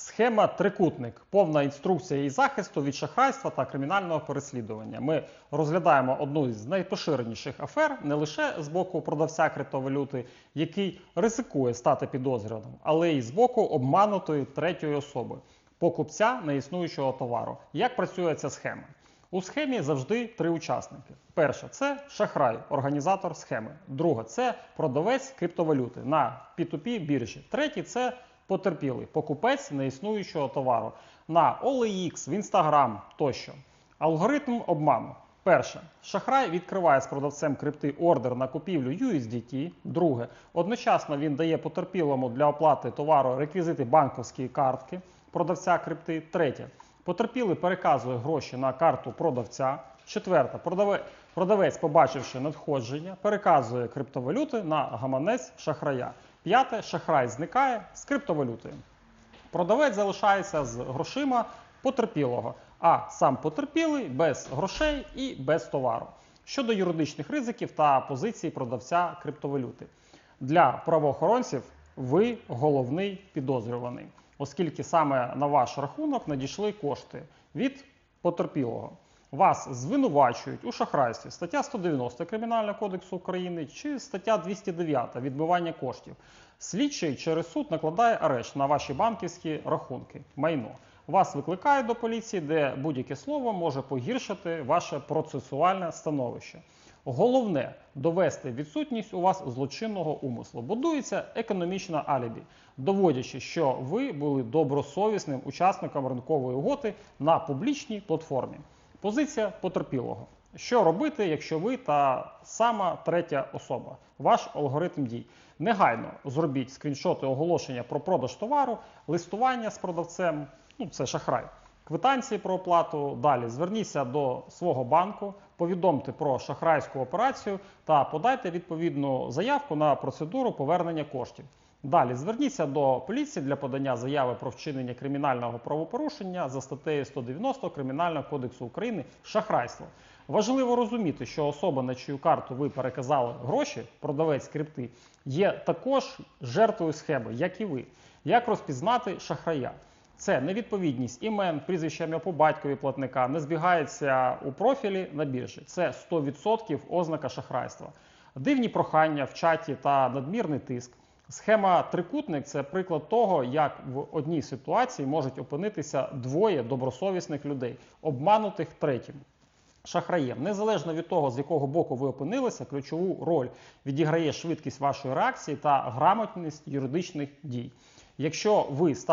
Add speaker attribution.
Speaker 1: Схема трикутник, повна інструкція і захисту від шахрайства та кримінального переслідування. Ми розглядаємо одну з найпоширеніших афер не лише з боку продавця криптовалюти, який ризикує стати підозрюваним, але й з боку обманутої третьої особи, покупця неіснуючого товару. Як працює ця схема? У схемі завжди три учасники. Перше це шахрай, організатор схеми. Друге це продавець криптовалюти на P2P біржі. Третє це потерпілий, покупець неіснуючого товару на OLX, в Instagram тощо. Алгоритм обману. Перше, шахрай відкриває з продавцем крипти ордер на купівлю USDT. Друге, одночасно він дає потерпілому для оплати товару реквізити банківської картки продавця крипти. Третє, потерпілий переказує гроші на карту продавця. Продавець, продавець, побачивши надходження, переказує криптовалюти на гаманець шахрая. П'яте, шахрай зникає з криптовалютою. Продавець залишається з грошима потерпілого, а сам потерпілий без грошей і без товару. Щодо юридичних ризиків та позиції продавця криптовалюти. Для правоохоронців ви головний підозрюваний, оскільки саме на ваш рахунок надійшли кошти від потерпілого. Вас звинувачують у шахрайстві стаття 190 Кримінального кодексу України чи стаття 209 відбивання коштів. Слідчий через суд накладає арешт на ваші банківські рахунки, майно. Вас викликають до поліції, де будь-яке слово може погіршити ваше процесуальне становище. Головне довести відсутність у вас злочинного умислу. Будується економічна алібі, доводячи, що ви були добросовісним учасником ринкової угоди на публічній платформі. Позиція потерпілого. Що робити, якщо ви та сама третя особа? Ваш алгоритм дій. Негайно зробіть скріншоти оголошення про продаж товару, листування з продавцем, ну це шахрай, квитанції про оплату. Далі зверніться до свого банку, повідомте про шахрайську операцію та подайте відповідну заявку на процедуру повернення коштів. Далі зверніться до поліції для подання заяви про вчинення кримінального правопорушення за статтею 190 Кримінального кодексу України шахрайство. Важливо розуміти, що особа, на чию карту ви переказали гроші, продавець крипти, є також жертвою схеми, як і ви. Як розпізнати шахрая? Це невідповідність імен, прізвища ім'я по батькові платника не збігається у профілі на біржі. Це 100% ознака шахрайства. Дивні прохання в чаті та надмірний тиск. Схема трикутник це приклад того, як в одній ситуації можуть опинитися двоє добросовісних людей, обманутих третім. Шахраєм, незалежно від того, з якого боку ви опинилися, ключову роль відіграє швидкість вашої реакції та грамотність юридичних дій. Якщо ви стали